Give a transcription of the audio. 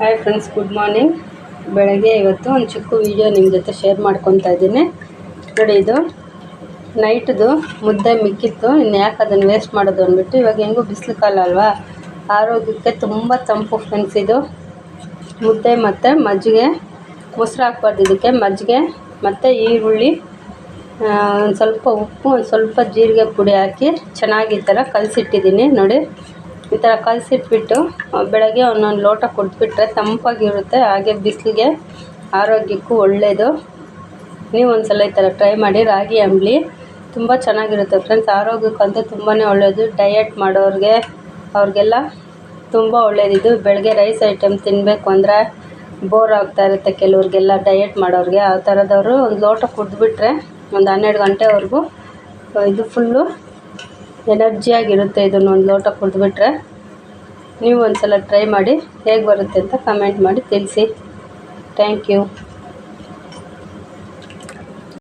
Hi friends good morning ಬೆಳಗ್ಗೆ ಇವತ್ತು ಒಂದು ಚಿಕ್ಕ ವೀಡಿಯೋ ನಿಮ್ಮ ಜೊತೆ ಶೇರ್ ಮಾಡ್ಕೊತಾ ಇದ್ದೀನಿ. ನೋಡಿ ಇದು ನೈಟ್ದು ಮುದ್ದೆ ಮಿಕ್ಕಿತ್ತು ಇನ್ನು ಯಾಕೆ ಅದನ್ನು ವೇಸ್ಟ್ ಮಾಡೋದು ಅಂದ್ಬಿಟ್ಟು ಇವಾಗ ಹೆಂಗೂ ಬಿಸಿಲು ಕಾಲ ಅಲ್ವಾ? ಆರೋಗ್ಯಕ್ಕೆ ತುಂಬ ತಂಪು ಫ್ರೆಂಡ್ಸ್ ಇದು. ಮುದ್ದೆ ಮತ್ತು ಮಜ್ಜಿಗೆ, ಮೊಸರು ಹಾಕ್ಬಾರ್ದು ಇದಕ್ಕೆ, ಮಜ್ಜಿಗೆ ಮತ್ತು ಈರುಳ್ಳಿ ಒಂದು ಸ್ವಲ್ಪ ಉಪ್ಪು, ಒಂದು ಸ್ವಲ್ಪ ಜೀರಿಗೆ ಪುಡಿ ಹಾಕಿ ಚೆನ್ನಾಗಿ ಈ ಥರ ಕಲಸಿಟ್ಟಿದ್ದೀನಿ, ನೋಡಿ. ಈ ಥರ ಕಲಸಿಟ್ಬಿಟ್ಟು ಬೆಳಗ್ಗೆ ಒಂದೊಂದು ಲೋಟ ಕುಡಿದ್ಬಿಟ್ರೆ ತಂಪಾಗಿರುತ್ತೆ, ಹಾಗೆ ಬಿಸಿಲಿಗೆ ಆರೋಗ್ಯಕ್ಕೂ ಒಳ್ಳೆಯದು ನೀವು ಒಂದ್ಸಲ ಈ ಥರ ಟ್ರೈ ಮಾಡಿ, ರಾಗಿ, ಅಂಬಲಿ ತುಂಬ ಚೆನ್ನಾಗಿರುತ್ತೆ ಫ್ರೆಂಡ್ಸ್. ಆರೋಗ್ಯಕ್ಕಂತೂ ತುಂಬಾ ಒಳ್ಳೆಯದು ಡಯಟ್ ಮಾಡೋರಿಗೆ, ಅವ್ರಿಗೆಲ್ಲ ತುಂಬ ಒಳ್ಳೆಯದಿದು ಬೆಳಗ್ಗೆ ರೈಸ್ ಐಟಮ್ ತಿನ್ನಬೇಕು ಅಂದರೆ ಬೋರ್ ಆಗ್ತಾ ಇರುತ್ತೆ ಕೆಲವ್ರಿಗೆಲ್ಲ ಡಯಟ್ ಮಾಡೋರಿಗೆ. ಆ ಥರದವರು ಒಂದು ಲೋಟ ಕುಡಿದ್ಬಿಟ್ರೆ ಒಂದು ಹನ್ನೆರಡು ಗಂಟೆವರೆಗೂ ಇದು ಫುಲ್ಲು ಎನರ್ಜಿಯಾಗಿರುತ್ತೆ ಇದನ್ನು ಒಂದು ಲೋಟ ಕುಡಿದ್ಬಿಟ್ರೆ ನೀವು ಒಂದು ಸಲ ಟ್ರೈ ಮಾಡಿ ಹೇಗೆ ಬರುತ್ತೆ ಅಂತ ಕಮೆಂಟ್ ಮಾಡಿ ತಿಳಿಸಿ. Thank you